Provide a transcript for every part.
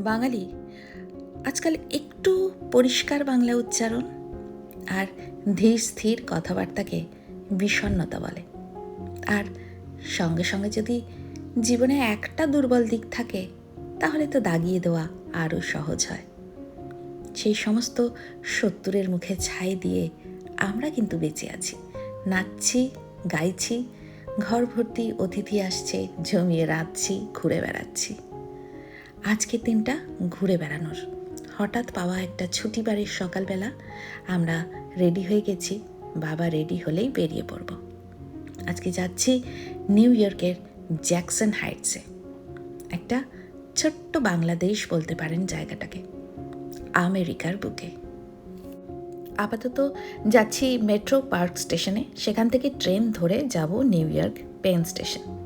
বাঙালি, আজকাল একটু পরিষ্কার বাংলা উচ্চারণ আর ধীর স্থির কথাবার্তাকে বিষণ্ণতা বলে। আর সঙ্গে সঙ্গে যদি জীবনে একটা দুর্বল দিক থাকে, তাহলে তো দাগিয়ে দেওয়া আরও সহজ হয়। সেই সমস্ত সত্তরের মুখে ছাই দিয়ে আমরা কিন্তু বেঁচে আছি। নাচছি, গাইছি ঘর ভর্তি অতিথি আসছে, জমিয়ে রাঁধছি, ঘুরে বেড়াচ্ছি। আজকের দিনটা ঘুরে বেড়ানোর। হঠাৎ পাওয়া একটা ছুটি বাড়ির সকালবেলা, আমরা রেডি হয়ে গেছি, বাবা রেডি হলেই বেরিয়ে পড়ব। আজকে যাচ্ছি নিউ ইয়র্কের জ্যাকসন হাইটসে একটা ছোট্ট বাংলাদেশ বলতে পারেন জায়গাটাকে, আমেরিকার বুকে। আপাতত যাচ্ছি মেট্রো পার্ক স্টেশনে সেখান থেকে ট্রেন ধরে যাব নিউ ইয়র্ক পেন স্টেশন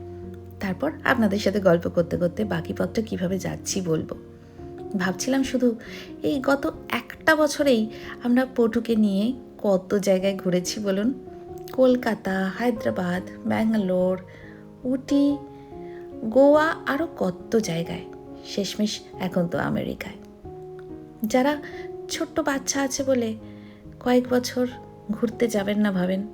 তারপর আপনাদের সাথে গল্প করতে করতে বাকি পথটা কীভাবে যাচ্ছি বলব। ভাবছিলাম শুধু এই গত একটা বছরেই আমরা পটুকে নিয়ে কত জায়গায় ঘুরেছি বলুন। কলকাতা, হায়দ্রাবাদ, ব্যাঙ্গালোর, উটি, গোয়া আরও কত জায়গায়, শেষমেশ এখন তো আমেরিকায়। যারা ছোট্ট বাচ্চা আছে বলে কয়েক বছর ঘুরতে যাবেন না ভাবেন,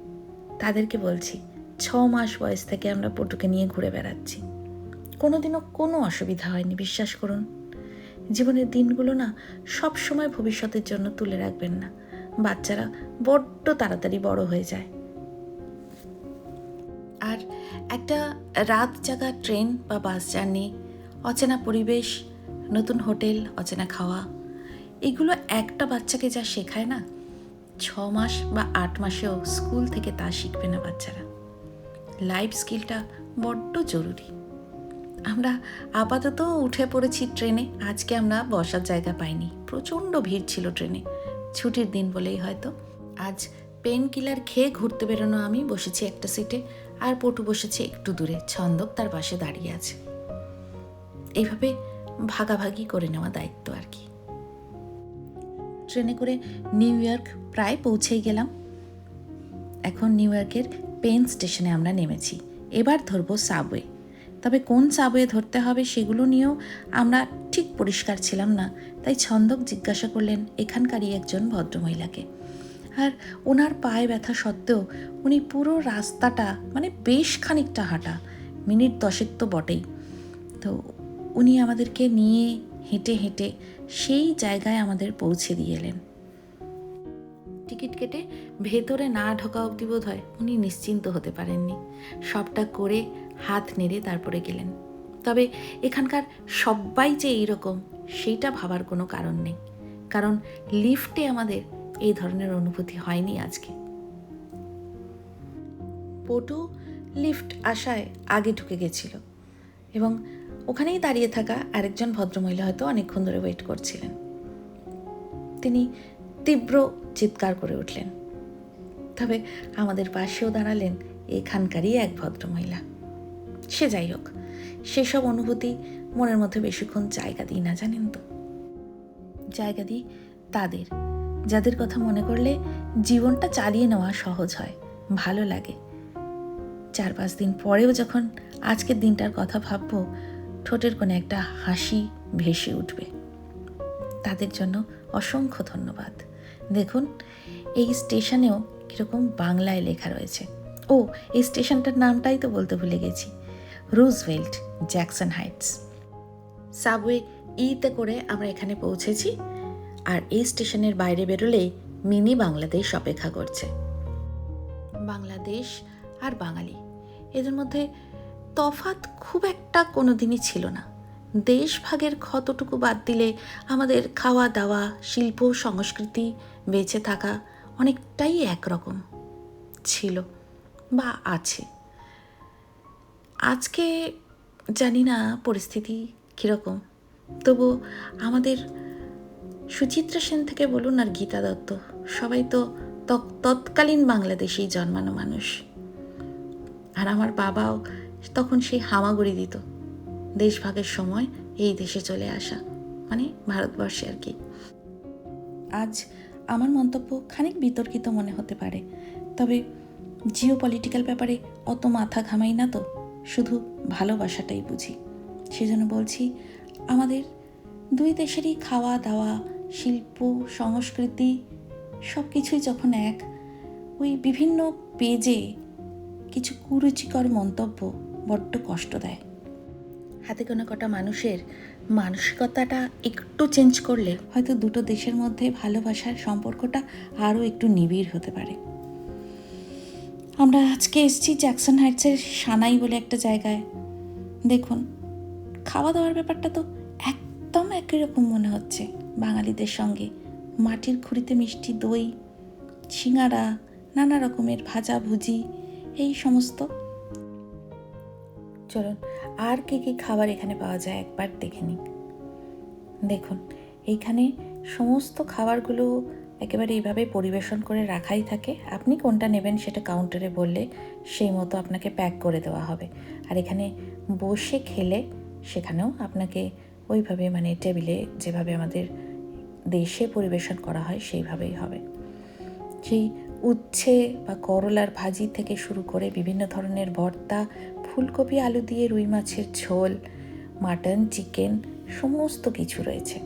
তাদেরকে বলছি ছ মাস বয়স থেকে আমরা পটুকে নিয়ে ঘুরে বেড়াচ্ছি। কোনোদিনও কোনো অসুবিধা হয়নি, বিশ্বাস করুন। জীবনের দিনগুলো না সব সময় ভবিষ্যতের জন্য তুলে রাখবেন না। বাচ্চারা বড্ড তাড়াতাড়ি বড় হয়ে যায়। আর একটা রাত জাগা ট্রেন বা বাস জার্নি, অচেনা পরিবেশ, নতুন হোটেল, অচেনা খাওয়া, এগুলো একটা বাচ্চাকে যা শেখায় না ছ মাস বা আট মাসেও স্কুল থেকে তা শিখবে না বাচ্চারা। লাইফ স্কিলটা বড্ড জরুরি। আমরা আপাতত উঠে পড়েছি ট্রেনে, আজকে আমরা বসার জায়গা পাইনি। প্রচণ্ড ভিড় ছিল ট্রেনে। ছুটির দিন বলেই হয়তো। আজ পেন কিলার খেয়ে ঘুরতে বেরোনো আমি, বসেছি একটা সিটে আর পটু বসেছে একটু দূরে। ছন্দক তার পাশে দাঁড়িয়ে আছে। এইভাবে ভাগাভাগি করে নেওয়া দায়িত্ব আর কি। ট্রেনে করে নিউ ইয়র্ক প্রায় পৌঁছেই গেলাম। এখন নিউ ইয়র্কের পেন স্টেশনে আমরা নেমেছি। এবার ধরবো সাবওয়ে। তবে কোন সাবওয়ে ধরতে হবে সেগুলো নিয়েও আমরা ঠিক পরিষ্কার ছিলাম না, তাই ছন্দক জিজ্ঞাসা করলেন এখানকারই একজন ভদ্রমহিলাকে। আর ওনার পায়ে ব্যথা সত্ত্বেও উনি পুরো রাস্তাটা মানে বেশ খানিকটা হাঁটা, মিনিট দশেক তো বটেই। তো উনি আমাদেরকে নিয়ে হেঁটে হেঁটে সেই জায়গায় আমাদের পৌঁছে দিয়ে এলেন। টিকিট কেটে ভেতরে না ঢোকা অবধি বোধ হয় উনি নিশ্চিন্ত হতে পারেননি। সবটা করে হাত নেড়ে তারপরে গেলেন। তবে এখানকার সবাই যে এইরকম, সেইটা ভাবার কোনো কারণ নেই। কারণ লিফটে আমাদের এই ধরনের অনুভূতি হয়নি আজকে। পটু লিফট আসায় আগে ঢুকে গেছিল এবং ওখানেই দাঁড়িয়ে থাকা আরেকজন ভদ্রমহিলা হয়তো অনেকক্ষণ ধরে ওয়েট করছিলেন। তিনি তীব্র চিৎকার করে উঠলেন। তবে আমাদের পাশেও দাঁড়ালেন এখানকারই এক ভদ্রমহিলা। সে যাই হোক, সেসব অনুভূতি মনের মধ্যে বেশিক্ষণ জায়গা দিই না, জানেন তো। জায়গা দিই তাদের, যাদের কথা মনে করলে জীবনটা চালিয়ে নেওয়া সহজ হয়, ভালো লাগে। চার পাঁচ দিন পরেও যখন আজকের দিনটার কথা ভাববো, ঠোঁটের কোনো একটা হাসি ভেসে উঠবে। তাদের জন্য অসংখ্য ধন্যবাদ। দেখুন, এই স্টেশনেও কীরকম বাংলায় লেখা রয়েছে। ও, এই স্টেশনটার নামটাই তো বলতে ভুলে গেছি। Roosevelt, Jackson Heights. সাবওয়ে ইতে করে আমরা এখানে পৌঁছেছি আর এই স্টেশনের বাইরে বেরোলেই মিনি বাংলাদেশ অপেক্ষা করছে। বাংলাদেশ আর বাঙালি, এদের মধ্যে তফাত খুব একটা কোনো দিনই ছিল না। দেশ ভাগের ক্ষতটুকু বাদ দিলে আমাদের খাওয়া দাওয়া শিল্প, সংস্কৃতি বেঁচে থাকা অনেকটাই একরকম ছিল বা আছে। আজকে জানি না পরিস্থিতি কীরকম। তবু আমাদের সুচিত্রা সেন থেকে বলুন আর গীতা দত্ত, সবাই তো তৎকালীন বাংলাদেশেই জন্মানো মানুষ। আর আমার বাবাও তখন সেই হামাগুড়ি দিত, দেশভাগের সময় এই দেশে চলে আসা মানে ভারতবর্ষে আর কি। আজ আমার মন্তব্য খানিক বিতর্কিত মনে হতে পারে। তবে জিও পলিটিক্যাল ব্যাপারে অত মাথা ঘামাই না তো, শুধু ভালোবাসাটাই বুঝি। সেজন্য বলছি, আমাদের দুই দেশেরই খাওয়া, দাওয়া, শিল্প, সংস্কৃতি সব কিছুই যখন এক, ওই বিভিন্ন পেজে কিছু কুরুচিকর মন্তব্য বড্ড কষ্ট দেয়। হাতে কোনো কটা মানুষের মানসিকতাটা একটু চেঞ্জ করলে হয়তো দুটো দেশের মধ্যে ভালোবাসার সম্পর্কটা আরও একটু নিবিড় হতে পারে। আমরা আজকে এসেছি জ্যাকসন হাইটসের সানাই বলে একটা জায়গায়। দেখুন খাওয়া দাওয়ার ব্যাপারটা তো একদম একই রকম মনে হচ্ছে বাঙালিদের সঙ্গে। মাটির খুঁড়িতে মিষ্টি দই সিঙাড়া নানা রকমের ভাজা ভুজি এই সমস্ত চলুন আর কি কি খাবার এখানে পাওয়া যায় একবার দেখে নিই। দেখুন এইখানে সমস্ত খাবারগুলো একেবারে এইভাবে পরিবেশন করে রাখাই থাকে। আপনি কোনটা নেবেন সেটা কাউন্টারে বললে সেই মতো আপনাকে প্যাক করে দেওয়া হবে। আর এখানে বসে খেলে সেখানেও আপনাকে ওইভাবে মানে টেবিলে যেভাবে আমাদের দেশে পরিবেশন করা হয় সেইভাবেই হবে। সেই উচ্ছে বা করলার ভাজি থেকে শুরু করে বিভিন্ন ধরনের ভর্তা ফুলকপি, আলু দিয়ে রুই মাছের ঝোল, মাটন, চিকেন, সমস্ত কিছু রয়েছে।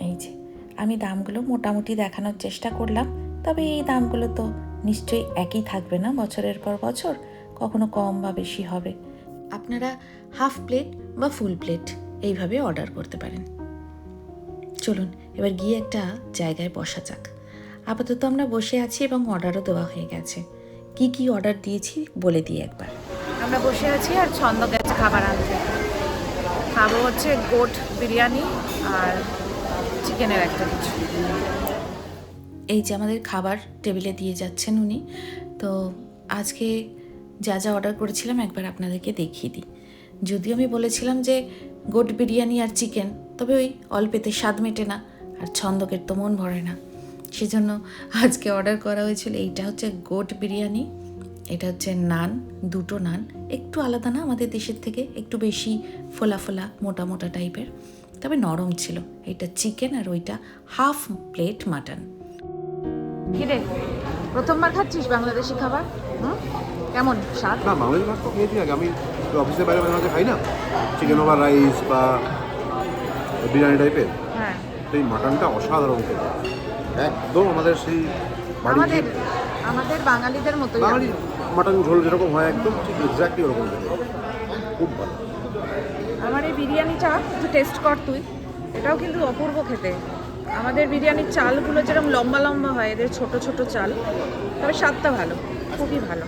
এই যে, আমি দামগুলো মোটামুটি দেখানোর চেষ্টা করলাম, তবে এই দামগুলো তো নিশ্চয়ই একই থাকবে না বছরের পর বছর, কখনো কম বা বেশি হবে। আপনারা হাফ প্লেট বা ফুল প্লেট এইভাবে অর্ডার করতে পারেন। চলুন, এবার গিয়ে একটা জায়গায় বসা যাক। আপাতত আমরা বসে আছি এবং অর্ডারও দেওয়া হয়ে গেছে। কি কি অর্ডার দিয়েছি বলে দিই একবার। আমরা বসে আছি আর ছন্দ গেছে খাবার আনতে। খাব হচ্ছে গোট বিরিয়ানি আর চিকেনের একটা কিছু। এই যে আমাদের খাবার টেবিলে দিয়ে যাচ্ছেন উনি। তো আজকে যা যা অর্ডার করেছিলাম একবার আপনাদেরকে দেখিয়ে দিই। যদিও আমি বলেছিলাম যে গোট বিরিয়ানি আর চিকেন তবে ওই অল্পেতে স্বাদ মেটে না আর ছন্দকের তো মন ভরে না। সেজন্য আজকে অর্ডার করা হয়েছিল এইটা হচ্ছে গোট বিরিয়ানি এটা হচ্ছে নান দুটো নান। একটু আলাদা না আমাদের দেশের থেকে একটু বেশি ফোলা ফোলা মোটা মোটা টাইপের। তবে নরম ছিল। এটা চিকেন আর ওইটা হাফ প্লেট মাটন কিরে প্রথমবার খাচ্ছিস বাংলাদেশি খাবার? হুম? কেমন স্বাদ? না বাঙালি ভাত তো খেয়েছি আগে। আমি তো অফিসের বাইরে মাঝে মাঝে খাই না। চিকেন ওভার রাইস বা বিরিয়ানি টাইপের হ্যাঁ। সেই মাটনটা অসাধারণ খেতে। একদম আমাদের সেই আমাদের আমাদের বাঙালিদের মতোই বাঙালি মাটন ঝোল যেরকম হয় একদম ঠিক এক্স্যাক্টলি ওরকম খুব ভালো। আমার এই বিরিয়ানিটা একটু টেস্ট কর তুই। এটাও কিন্তু অপূর্ব খেতে। আমাদের বিরিয়ানির চালগুলো যেরকম লম্বা লম্বা হয় এদের ছোট ছোট চাল তবে স্বাদটা ভালো খুবই ভালো।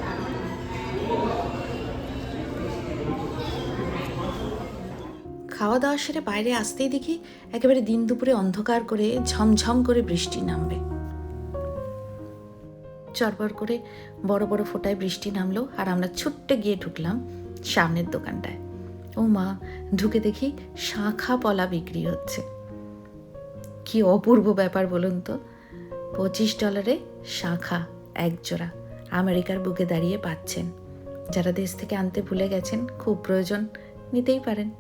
খাওয়া দাওয়া সেরে বাইরে আসতেই দেখি একেবারে দিন দুপুরে অন্ধকার করে ঝমঝম করে বৃষ্টি নামবে। চরপর করে বড় বড় ফোঁটায় বৃষ্টি নামলো আর আমরা ছুট্টে গিয়ে ঢুকলাম সামনের দোকানটায়। ও মা, ঢুকে দেখি শাঁখা পলা বিক্রি হচ্ছে। কি অপূর্ব ব্যাপার বলুন তো, পঁচিশ ডলারে শাঁখা এক জোড়া আমেরিকার বুকে দাঁড়িয়ে পাচ্ছেন। যারা দেশ থেকে আনতে ভুলে গেছেন, খুব প্রয়োজন নিতেই পারেন।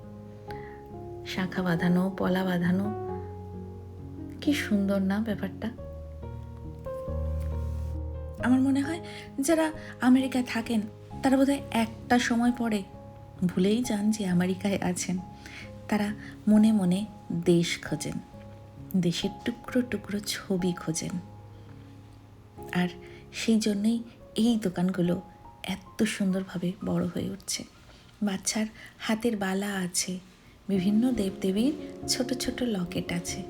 শাখা বাঁধানো, পলা বাঁধানো। কি সুন্দর না ব্যাপারটা? আমার মনে হয় যারা আমেরিকায় থাকেন, তারা বোধহয় একটা সময় পরে ভুলেই যান যে আমেরিকায় আছেন। তারা মনে মনে দেশ খোঁজেন, দেশের টুকরো টুকরো ছবি খোঁজেন। আর সেই জন্যই এই দোকানগুলো এত সুন্দরভাবে বড় হয়ে উঠছে। বাচ্চার হাতের বালা আছে বিভিন্ন দেবদেবীর ছোট ছোট লকেট আছে।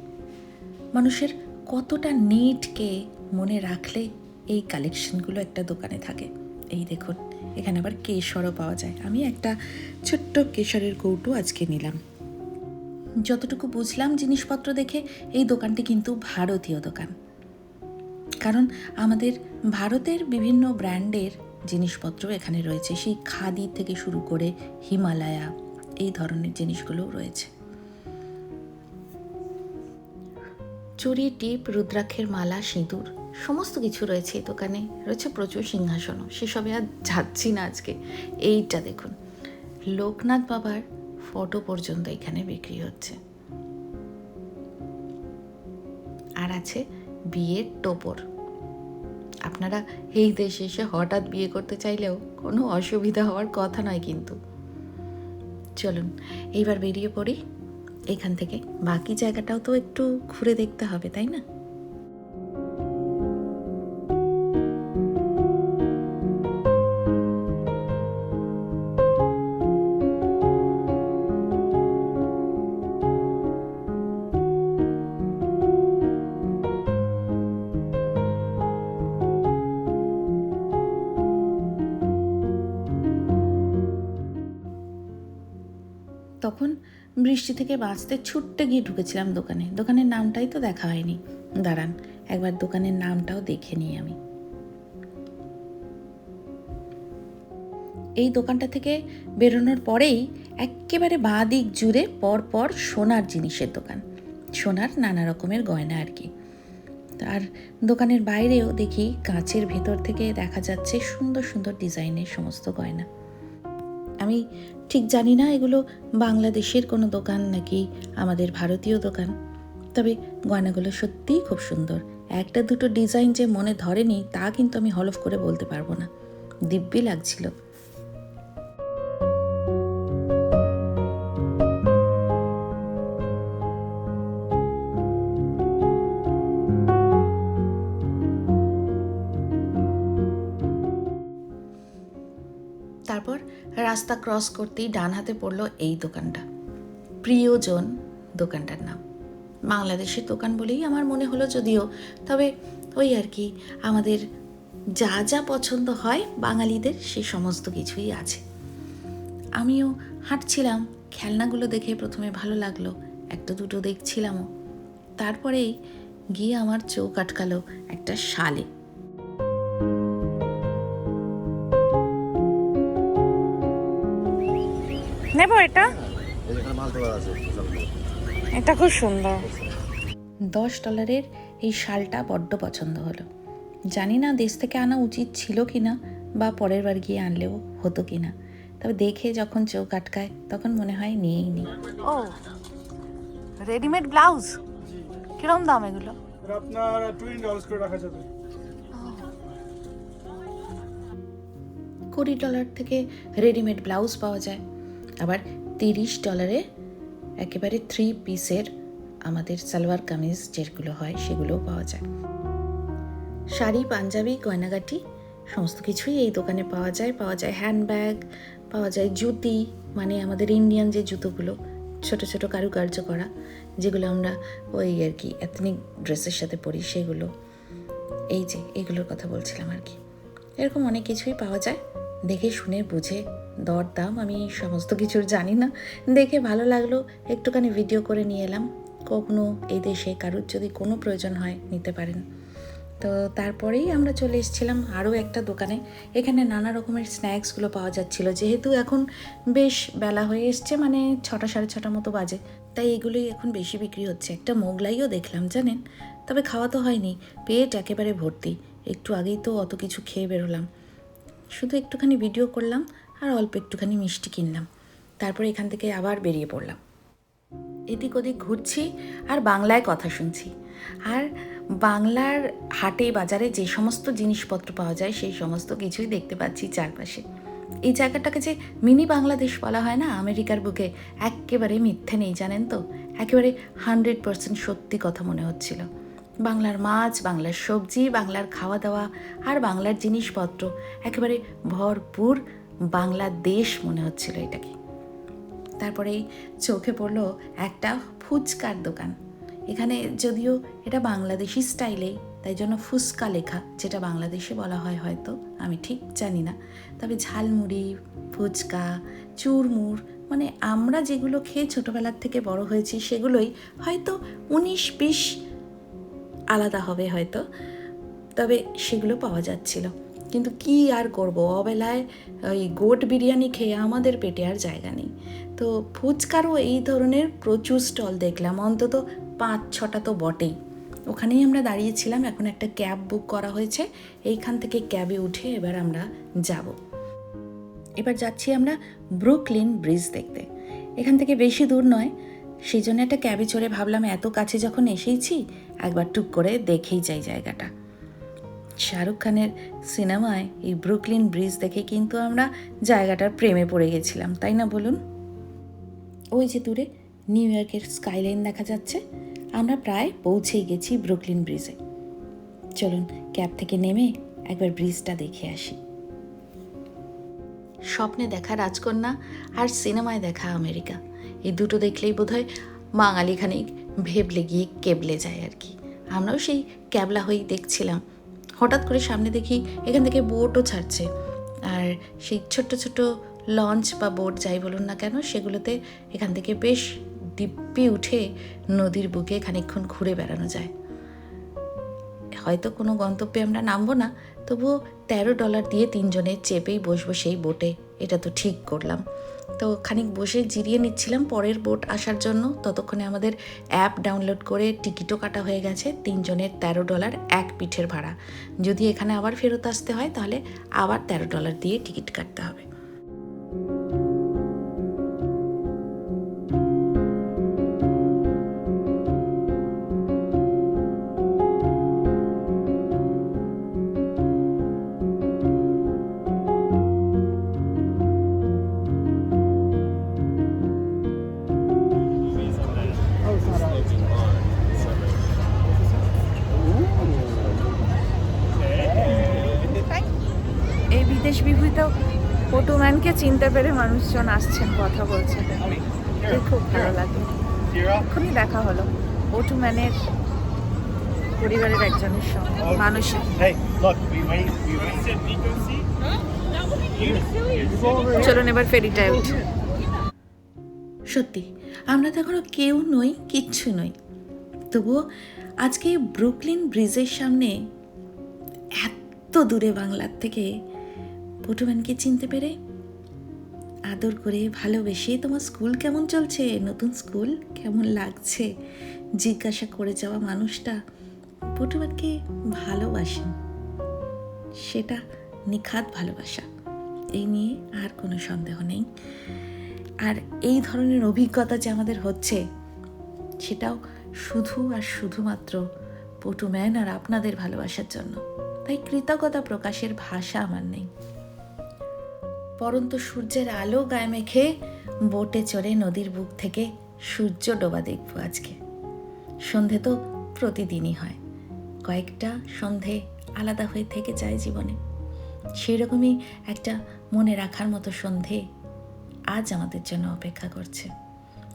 মানুষের কতটা নিটকে মনে রাখলে এই কালেকশনগুলো একটা দোকানে থাকে। এই দেখুন, এখানে আবার কেশরও পাওয়া যায়। আমি একটা ছোট্ট কেশরের কৌটো আজকে নিলাম। যতটুকু বুঝলাম জিনিসপত্র দেখে এই দোকানটি কিন্তু ভারতীয় দোকান। কারণ আমাদের ভারতের বিভিন্ন ব্র্যান্ডের জিনিসপত্র এখানে রয়েছে। সেই খাদি থেকে শুরু করে হিমালয়া এই ধরনের জিনিসগুলোও রয়েছে। চুরি, টিপ, রুদ্রাক্ষের মালা, সিঁদুর, সমস্ত কিছু রয়েছে এই দোকানে। রয়েছে প্রচুর সিংহাসনও। সেসবে আর যাচ্ছি না আজকে। এইটা দেখুন। লোকনাথ বাবার ফটো পর্যন্ত এখানে বিক্রি হচ্ছে। আর আছে বিয়ের টোপর। আপনারা এই দেশে এসে হঠাৎ বিয়ে করতে চাইলেও কোনো অসুবিধা হওয়ার কথা নয় কিন্তু। চলুন, এইবার বেরিয়ে পড়ি। এখান থেকে বাকি জায়গাটাও তো একটু ঘুরে দেখতে হবে, তাই না? তখন বৃষ্টি থেকে বাঁচতে ছুটতে গিয়ে ঢুকেছিলাম দোকানে। দোকানের নামটাই তো দেখা হয়নি। দাঁড়ান, একবার দোকানের নামটাও দেখে নিই আমি। এই দোকানটা থেকে বেরোনোর পরেই একেবারে বাঁ দিক জুড়ে পর পর সোনার জিনিসের দোকান। সোনার নানা রকমের গয়না আর কি। আর দোকানের বাইরেও দেখি কাঁচের ভেতর থেকে দেখা যাচ্ছে সুন্দর সুন্দর ডিজাইনের সমস্ত গয়না। আমি ঠিক জানি না এগুলো বাংলাদেশের কোনো দোকান নাকি আমাদের ভারতীয় দোকান। তবে গয়নাগুলো সত্যিই খুব সুন্দর। একটা দুটো ডিজাইন যে মনে ধরেনি তা কিন্তু আমি হলফ করে বলতে পারব না। দিব্যি লাগছিল। রাস্তা ক্রস করতেই ডান হাতে পড়ল এই দোকানটা। প্রিয়জন দোকানটার নাম। বাংলাদেশের দোকান বলেই আমার মনে হলো যদিও, তবে ওই আর কি, আমাদের যা যা পছন্দ হয় বাঙালিদের সে সমস্ত কিছুই আছে। আমিও হাঁটছিলাম, খেলনাগুলো দেখে প্রথমে ভালো লাগল, একটা দুটো দেখছিলামও। তারপরেই গিয়ে আমার চোখ আটকালো একটা শালে। নেব এটা? এটা খুব সুন্দর। দশ ডলারের এই শালটা বড্ড পছন্দ হলো। জানি না দেশ থেকে আনা উচিত ছিল কি না বা পরের বার গিয়ে আনলেও হতো কি না তবে দেখে যখন চোখ আটকায় তখন মনে হয় নিয়েই নি। ও রেডিমেড ব্লাউজ কিরম দাম এগুলো? আপনার টোয়েন্টি ডলার্স করে রাখা যাবে। কুড়ি ডলার থেকে রেডিমেড ব্লাউজ পাওয়া যায়। আবার তিরিশ ডলারে একেবারে থ্রি পিসের আমাদের সালোয়ার কামিজ যেগুলো হয় সেগুলোও পাওয়া যায়। শাড়ি, পাঞ্জাবি, গয়নাগাটি সমস্ত কিছুই এই দোকানে পাওয়া যায়। পাওয়া যায় হ্যান্ডব্যাগ পাওয়া যায় জুতি মানে আমাদের ইন্ডিয়ান যে জুতোগুলো, ছোট ছোট কারুকার্য করা, যেগুলো আমরা ওই আর কি এথনিক ড্রেসের সাথে পরি, সেগুলো, এই যে এগুলোর কথা বলছিলাম আর কি। এরকম অনেক কিছুই পাওয়া যায়। দেখে শুনে বুঝে দর দাম আমি সমস্ত কিছুর জানি না। দেখে ভালো লাগল, একটুখানি ভিডিও করে নিয়ে এলাম। কখনো এই দেশে কারুর যদি কোনো প্রয়োজন হয় নিতে পারেন। তো তারপরেই আমরা চলে এসেছিলাম আরও একটা দোকানে। এখানে নানা রকমের স্ন্যাক্সগুলো পাওয়া যাচ্ছিল। যেহেতু এখন বেশ বেলা হয়ে এসছে মানে ছটা সাড়ে ছটা মতো বাজে। তাই এগুলোই এখন বেশি বিক্রি হচ্ছে। একটা মোগলাইও দেখলাম, জানেন? তবে খাওয়া তো হয়নি, পেট একেবারে ভর্তি। একটু আগেই তো অত কিছু খেয়ে বেরোলাম। শুধু একটুখানি ভিডিও করলাম আর অল্প একটুখানি মিষ্টি কিনলাম। তারপরে এখান থেকে আবার বেরিয়ে পড়লাম। এদিক ওদিক ঘুরছি আর বাংলায় কথা শুনছি। আর বাংলার হাটে বাজারে যে সমস্ত জিনিসপত্র পাওয়া যায়, সেই সমস্ত কিছুই দেখতে পাচ্ছি চারপাশে। এই জায়গাটাকে যে মিনি বাংলাদেশ বলা হয় না, আমেরিকার বুকে একেবারে মিথ্যে নেই, জানেন তো? একেবারে হান্ড্রেড পার্সেন্ট সত্যি কথা মনে হচ্ছিল। বাংলার মাছ, বাংলার সবজি, বাংলার খাওয়া দাওয়া আর বাংলার জিনিসপত্র। একেবারে ভরপুর বাংলাদেশ মনে হচ্ছিল এটাকে। তারপরেই চোখে পড়ল একটা ফুচকার দোকান। এখানে যদিও এটা বাংলাদেশি স্টাইলেই তাই জন্য ফুচকা লেখা, যেটা বাংলাদেশে বলা হয় হয়তো, আমি ঠিক জানি না। তবে ঝালমুড়ি, ফুচকা চুরমুর মানে আমরা যেগুলো খেয়ে ছোটোবেলার থেকে বড় হয়েছি, সেগুলোই হয়তো উনিশ বিশ আলাদা হবে হয়তো। তবে সেগুলো পাওয়া যাচ্ছিল। কিন্তু কি আর করব? অবেলায় ওই গোট বিরিয়ানি খেয়ে আমাদের পেটে আর জায়গা নেই। তো ফুচকারও এই ধরনের প্রচুর স্টল দেখলাম। অন্তত পাঁচ ছটা তো বটেই। ওখানেই আমরা দাঁড়িয়েছিলাম। এখন একটা ক্যাব বুক করা হয়েছে। এইখান থেকে ক্যাবে উঠে এবার আমরা যাব। এবার যাচ্ছি আমরা ব্রুকলিন ব্রিজ দেখতে। এখান থেকে বেশি দূর নয় সেই জন্য একটা ক্যাবে চড়ে ভাবলাম, এত কাছে যখন এসেইছি, একবার টুক করে দেখেই যাই জায়গাটা। শাহরুখ খানের সিনেমায় এই ব্রুকলিন ব্রিজ দেখে কিন্তু আমরা জায়গাটার প্রেমে পড়ে গেছিলাম, তাই না বলুন? ওই যে দূরে নিউ ইয়র্কের স্কাইলাইন দেখা যাচ্ছে, আমরা প্রায় পৌঁছেই গেছি ব্রুকলিন ব্রিজে। চলুন, ক্যাব থেকে নেমে একবার ব্রিজটা দেখে আসি। স্বপ্নে দেখা রাজকন্যা আর সিনেমায় দেখা আমেরিকা। এই দুটো দেখলেই বোধহয় বাঙালি খানিক ভেবলে গিয়ে কেবলে যায় আর কি। আমরাও সেই ক্যাবলা হয়েই দেখছিলাম। হঠাৎ করে সামনে দেখি এখান থেকে বোটও ছাড়ছে। আর সেই ছোট্ট ছোট লঞ্চ বা বোট যাই বলুন না কেন, সেগুলোতে এখান থেকে বেশ দিব্যি উঠে নদীর বুকে খানিকক্ষণ ঘুরে বেড়ানো যায়। হয়তো কোনো গন্তব্যে আমরা নামবো না, তবুও তেরো ডলার দিয়ে তিনজনে চেপেই বসবো সেই বোটে, এটা তো ঠিক করলাম। তো খানিক বসে জিরিয়ে নিচ্ছিলাম পরের বোট আসার জন্য। ততক্ষণে আমাদের অ্যাপ ডাউনলোড করে টিকিটও কাটা হয়ে গেছে, তিনজনের তেরো ডলার এক পিঠের ভাড়া। যদি এখানে আবার ফেরত আসতে হয়, তাহলে আবার তেরো ডলার দিয়ে টিকিট কাটতে হবে। চিনতে পেরে মানুষজন আসছেন কথা বলছেন। খুব ভালো লাগে এক্ষুনি দেখা হলো। ওটু ম্যানের পরিবারের একজনের সঙ্গে মানুষের. We wait. চলুন এবার ফেরিটায় উঠি সত্যি আমরা তো এখনও কেউ নই কিচ্ছু নই। তবুও আজকে ব্রুকলিন ব্রিজের সামনে এত দূরে বাংলার থেকে পটুম্যানকে চিনতে পেরে আদর করে ভালোবেসে তোমার স্কুল কেমন চলছে? নতুন স্কুল কেমন লাগছে? জিজ্ঞাসা করে যাওয়া মানুষটা পটুম্যানকে ভালোবাসেন সেটা নিখাত ভালোবাসা। এই নিয়ে আর কোনো সন্দেহ নেই। আর এই ধরনের অভিজ্ঞতা যে আমাদের হচ্ছে, সেটাও শুধু আর শুধুমাত্র পটুম্যান আর আপনাদের ভালোবাসার জন্য। তাই কৃতজ্ঞতা প্রকাশের ভাষা আমার নেই। পরন্ত সূর্যের আলো গায়ে মেখে বোটে চড়ে নদীর বুক থেকে সূর্য ডোবা দেখব আজকে। সন্ধে তো প্রতিদিনই হয়। কয়েকটা সন্ধে আলাদা হয়ে থেকে যায় জীবনে। সেই রকমই একটা মনে রাখার মতো সন্ধে আজ আমাদের জন্য অপেক্ষা করছে।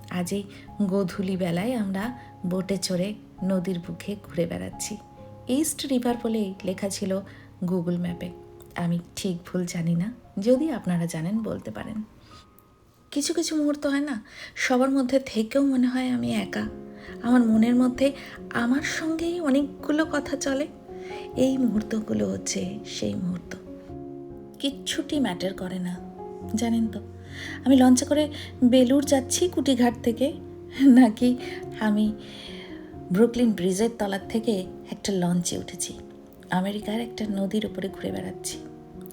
আজ এই গোধূলি বেলায় আমরা বোটে চড়ে নদীর বুকে ঘুরে বেড়াচ্ছি। ইস্ট রিভার বলেই লেখা ছিল গুগল ম্যাপে আমি ঠিক ভুল জানি না। যদি আপনারা জানেন, বলতে পারেন। কিছু কিছু মুহূর্ত হয় না, সবার মধ্যে থেকেও মনে হয় আমি একা। আমার মনের মধ্যে আমার সঙ্গেই অনেকগুলো কথা চলে। এই মুহূর্তগুলো হচ্ছে সেই মুহূর্ত। কিচ্ছুটি ম্যাটার করে না, জানেন তো। আমি লঞ্চে করে বেলুর যাচ্ছি কুটিঘাট থেকে, নাকি আমি ব্রুকলিন ব্রিজের তলার থেকে একটা লঞ্চে উঠেছি। আমেরিকার একটা নদীর উপরে ঘুরে বেড়াচ্ছি।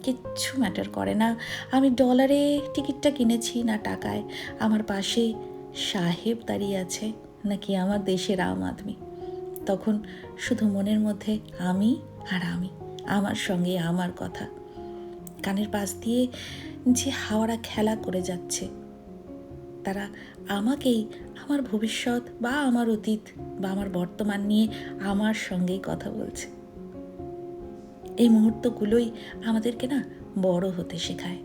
কিচ্ছু ম্যাটার করে না। আমি ডলারে টিকিটটা কিনেছি না টাকায়। আমার পাশে সাহেব দাঁড়িয়ে আছে, নাকি আমার দেশের আম আদমি। তখন শুধু মনের মধ্যে আমি আর আমি, আমার সঙ্গে আমার কথা। কানের পাশ দিয়ে যে হাওয়ারা খেলা করে যাচ্ছে। তারা আমাকেই আমার ভবিষ্যৎ বা আমার অতীত বা আমার বর্তমান নিয়ে আমার সঙ্গেই কথা বলছে। এই মুহূর্তগুলোই আমাদেরকে না বড় হতে শেখায়।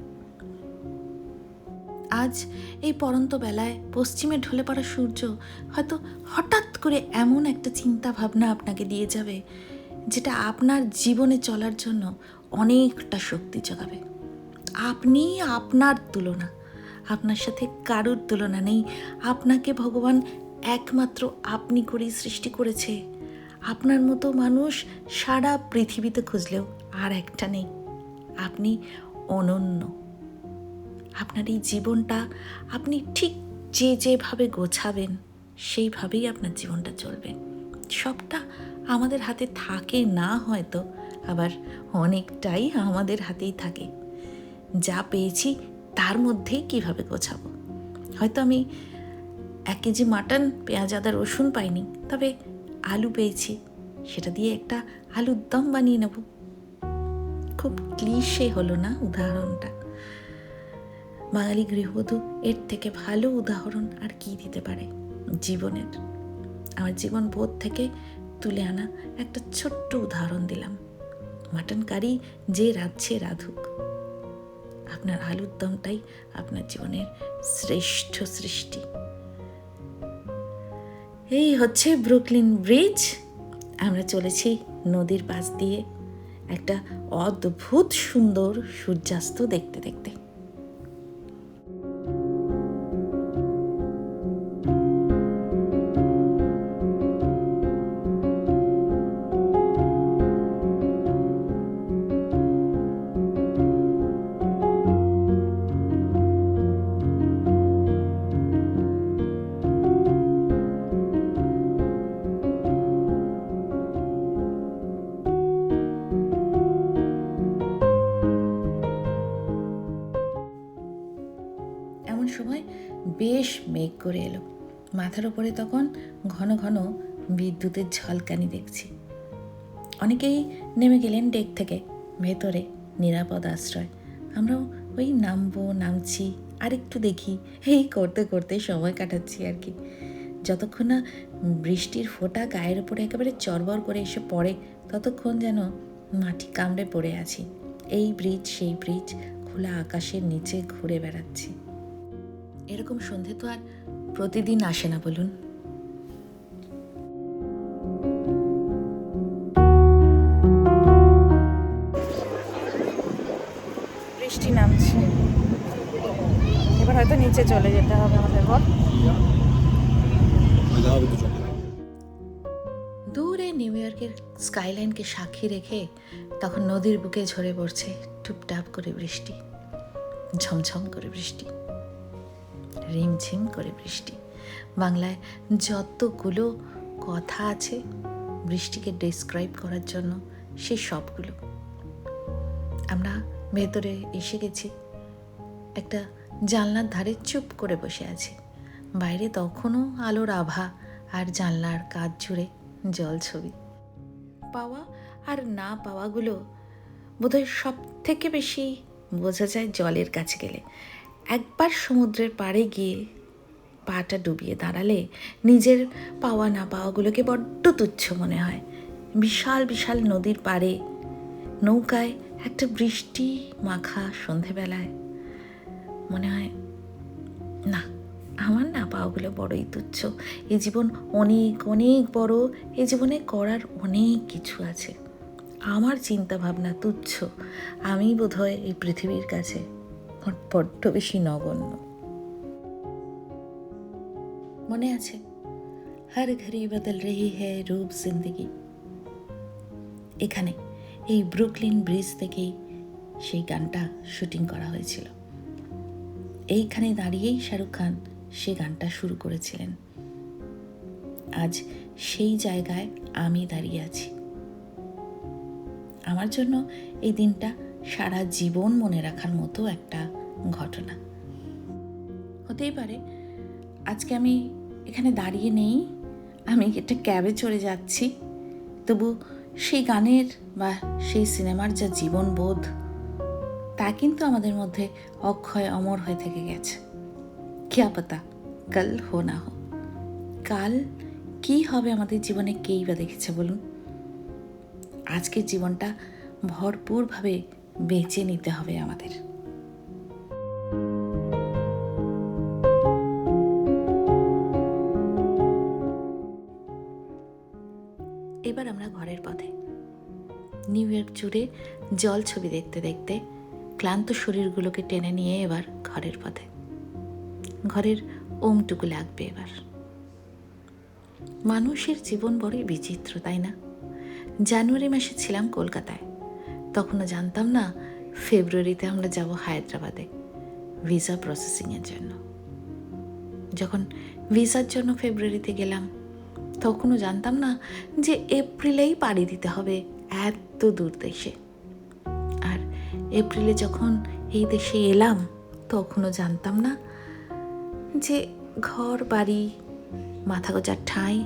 আজ এই পরন্ত বেলায় পশ্চিমে ঢলে পড়া সূর্য হয়তো হঠাৎ করে এমন একটা চিন্তা ভাবনা আপনাকে দিয়ে যাবে, যেটা আপনার জীবনে চলার জন্য অনেকটা শক্তি জোগাবে। আপনি আপনার তুলনা, আপনার সাথে কারুর তুলনা নেই, আপনাকে ভগবান একমাত্র আপনি করেই সৃষ্টি করেছে। আপনার মতো মানুষ সারা পৃথিবীতে খুঁজলেও আর একটা নেই। আপনি অনন্য। আপনার এই জীবনটা আপনি ঠিক যে যেভাবে গোছাবেন, সেইভাবেই আপনার জীবনটা চলবে। সবটা আমাদের হাতে থাকে না হয়তো, আবার অনেকটাই আমাদের হাতেই থাকে। যা পেয়েছি তার মধ্যেই কীভাবে গোছাবো? হয়তো আমি এক কেজি মাটন, পেঁয়াজ, আদা, রসুন পাইনি, তবে আলু পেয়েছি, সেটা দিয়ে একটা আলুর দম বানিয়ে নেব। খুব ক্লিশে হলো না উদাহরণটা। বাঙালি গৃহবধূ, এর থেকে ভালো উদাহরণ আর কি দিতে পারে জীবনের? আমার জীবন বোধ থেকে তুলে আনা একটা ছোট্ট উদাহরণ দিলাম। মাটন কারি যে রাঁধছে রাধুক। আপনার আলুর দমটাই আপনার জীবনের শ্রেষ্ঠ সৃষ্টি। এই হচ্ছে ব্রুকলিন ব্রিজ। আমরা চলেছি নদীর পাশ দিয়ে। একটা অদ্ভুত সুন্দর সূর্যাস্ত দেখতে দেখতে। বেশ মেঘ করে এলো। মাথার উপরে তখন ঘন ঘন বিদ্যুতের ঝলকানি দেখছি। অনেকেই নেমে গেলেন ডেক থেকে, ভেতরে নিরাপদ আশ্রয়। আমরাও ওই নামবো, নামছি, আরেকটু দেখি। এই করতে করতে সময় কাটাচ্ছি আর কি। যতক্ষণ না বৃষ্টির ফোঁটা গায়ের উপরে একেবারে চরবর করে এসে পড়ে, ততক্ষণ যেন মাটি কামড়ে পড়ে আছি। এই ব্রিজ, সেই ব্রিজ, খোলা আকাশের নিচে ঘুরে বেড়াচ্ছি। এরকম সন্ধে তো আর প্রতিদিন আসে না বলুন। বৃষ্টি নামছে। এবার হয়তো নিচে চলে যেতে হবে আমাদের ঘর। দূরে নিউ ইয়র্কের স্কাইলাইনকে সাক্ষী রেখে তখন নদীর বুকে ঝরে পড়ছে টুপটাপ করে বৃষ্টি ঝমঝম করে বৃষ্টি। রিমঝিম করে বৃষ্টি। বাংলায় যতগুলো কথা আছে বৃষ্টিকে ডেসক্রাইব করার জন্য সে সবগুলো। আমরা ভেতরে এসে গেছি। একটা জানলার ধারে চুপ করে বসে আছি। বাইরে তখনও আলোর আভা আর জানলার কাজ জুড়ে জল ছবি। পাওয়া আর না পাওয়াগুলো বোধহয় সব থেকে বেশি বোঝা যায় জলের কাছে গেলে। একবার সমুদ্রের পাড়ে গিয়ে পাটা ডুবিয়ে দাঁড়ালে নিজের পাওয়া না পাওয়াগুলোকে বড্ড তুচ্ছ মনে হয়। বিশাল বিশাল নদীর পাড়ে নৌকায় একটা বৃষ্টি মাখা সন্ধেবেলায় মনে হয়, না, আমার না পাওয়াগুলো বড়ই তুচ্ছ। এই জীবন অনেক অনেক বড়। এই জীবনে করার অনেক কিছু আছে। আমার চিন্তা ভাবনা তুচ্ছ। আমি বোধহয় এই পৃথিবীর কাছে বড্ড বেশি নগণ্য। মনে আছে? হর ঘড়ি বদল রহি হ্যায় রূপ জিন্দগি। এখানে, এই ব্রুকলিন ব্রিজ থেকেই সেই গানটা শুটিং করা হয়েছিল। এইখানে দাঁড়িয়েই শাহরুখ খান সে গানটা শুরু করেছিলেন। আজ সেই জায়গায় আমি দাঁড়িয়ে আছি। আমার জন্য এই দিনটা সারা জীবন মনে রাখার মতো একটা ঘটনা। হতেই পারে, আজকে আমি এখানে দাঁড়িয়ে নেই, আমি একটা ক্যাবে চড়ে যাচ্ছি। তবু সেই গানের বা সেই সিনেমার যা জীবনবোধ, তা কিন্তু আমাদের মধ্যে অক্ষয় অমর হয়ে থেকে গেছে। কিয়া পাতা কাল হো না হো। কাল কী হবে আমাদের জীবনে কেই বা দেখেছে বলুন? আজকের জীবনটা ভরপুরভাবে বেঁচে নিতে হবে আমাদের। এবার আমরা ঘরের পথে। নিউ ইয়র্ক জুড়ে জল ছবি দেখতে দেখতে ক্লান্ত শরীরগুলোকে টেনে নিয়ে এবার ঘরের পথে। ঘরের ওমটুকু লাগবে এবার। মানুষের জীবন বড়ই বিচিত্র, তাই না? জানুয়ারি মাসে ছিলাম কলকাতায়। তখনও জানতাম না ফেব্রুয়ারিতে আমরা যাব হায়দ্রাবাদে ভিসা প্রসেসিংয়ের জন্য। যখন ভিসার জন্য ফেব্রুয়ারিতে গেলাম, তখনও জানতাম না যে এপ্রিলেই পাড়ি দিতে হবে এত দূর দেশে। আর এপ্রিলে যখন এই দেশে এলাম, তখনও জানতাম না যে ঘর, বাড়ি, মাথা গোজার ঠাঁই,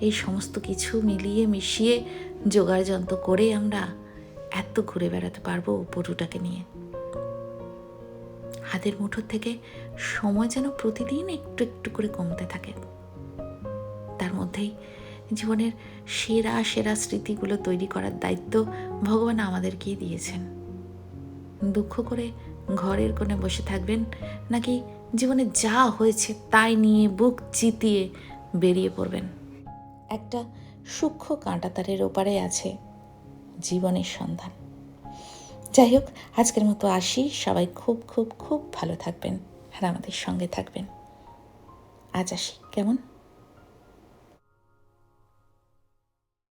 এই সমস্ত কিছু মিলিয়ে মিশিয়ে জোগাড় যন্ত্র করে আমরা এত ঘুরে বেড়াতে পারব পটুটাকে নিয়ে। হাতের মুঠোর থেকে সময় যেন প্রতিদিন একটু একটু করে কমতে থাকে। তার মধ্যেই জীবনের সেরা সেরা স্মৃতিগুলো তৈরি করার দায়িত্ব ভগবান আমাদেরকেই দিয়েছেন। দুঃখ করে ঘরের কোণে বসে থাকবেন নাকি জীবনে যা হয়েছে তাই নিয়ে বুক চিতিয়ে বেরিয়ে পড়বেন? একটা সূক্ষ্ম কাঁটাতারের ওপারে আছে জীবনের সন্ধান। যাই হোক, আজকের মতো আসি। সবাই খুব খুব খুব ভালো থাকবেন আর আমাদের সঙ্গে থাকবেন। আজ আসি। কেমন?